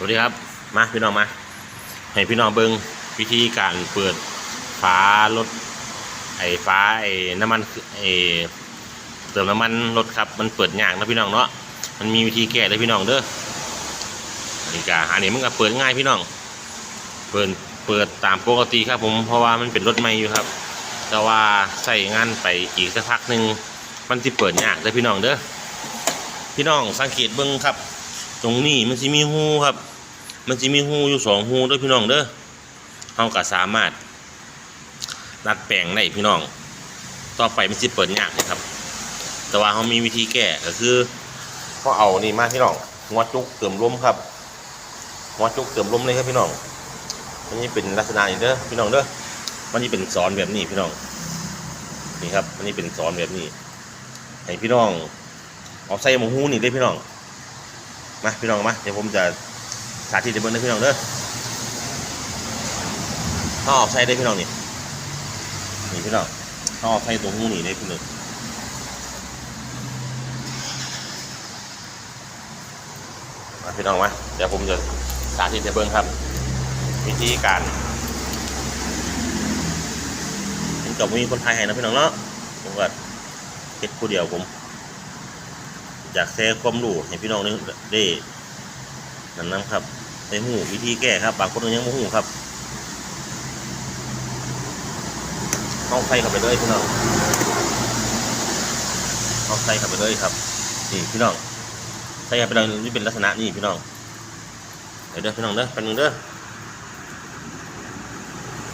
สวัสดีครับ มาพี่น้องมา ให้พี่น้องเบิงวิธีการเปิดฝารถไอ้ฟ้าไอ้น้ำมันไอ้เติมน้ำมันรถครับมันเปิดยากนะพี่น้องเนาะมันมีวิธีแก้เลยพี่น้องเด้ออันนี้กอันนี้มันก็เปิดง่ายพี่น้อง เปิดเปิดตามปกติครับผมเพราะว่ามันเป็นรถใหม่อยู่ครับ แต่ว่าใส่งานไปอีกสักพักหนึ่งมันจะเปิดยากเลยพี่น้องเด้อพี่น้องสังเกตเบิ้งครับ ตรงนี้มันจะมีหูครับ มันจะมีหูอยู่สองหูเด้วยพี่น้องเด้อเราก็สามารถรัดแปลงได้พี่น้อง ต่อไปมันจะเปิดยากนะครับ แต่ว่าเขามีวิธีแก้ก็คือเขาเอานี่มาพี่น้องหัวจุกเติมลมครับหัวจุกเติมลมเลยครับพี่น้องมันนี่เป็นลักษณะนี้เด้อพี่น้องเด้อมันนี่เป็นสอนแบบนี้พี่น้องนี่ครับมันนี่เป็นสอนแบบนี้ให้พี่น้องเอาใส่หมูหูนี่ได้พี่น้อง มาพี่น้องมาเดี๋ยวผมจะสาธิตให้เบิ่งนะพี่น้องเด้อถ้าออกใส่ได้พี่น้องนี่นี่พี่น้องถ้าออกใส่ตรงหูนี่ได้พี่น้องมาพี่น้องมาเดี๋ยวผมจะสาธิตให้เบิ่งครับ วิธีการผมกับมีคนไทยให้นะพี่น้องเนาะผมก็เฮ็ดผู้เดียวผม อยากแชร์ความรู้ให้พี่น้องได้ได้นั่นนะครับในหูวิธีแก้ครับ บางคนยังไม่หูครับเอาใส่เข้าไปเลยพี่น้องเอาใส่เข้าไปเลยครับนี่พี่น้องใส่เข้าไปเลยนี่เป็นลักษณะนี่พี่น้องเดี๋ยวเด้อพี่น้องเด้อเป็นหนึ่งเด้อ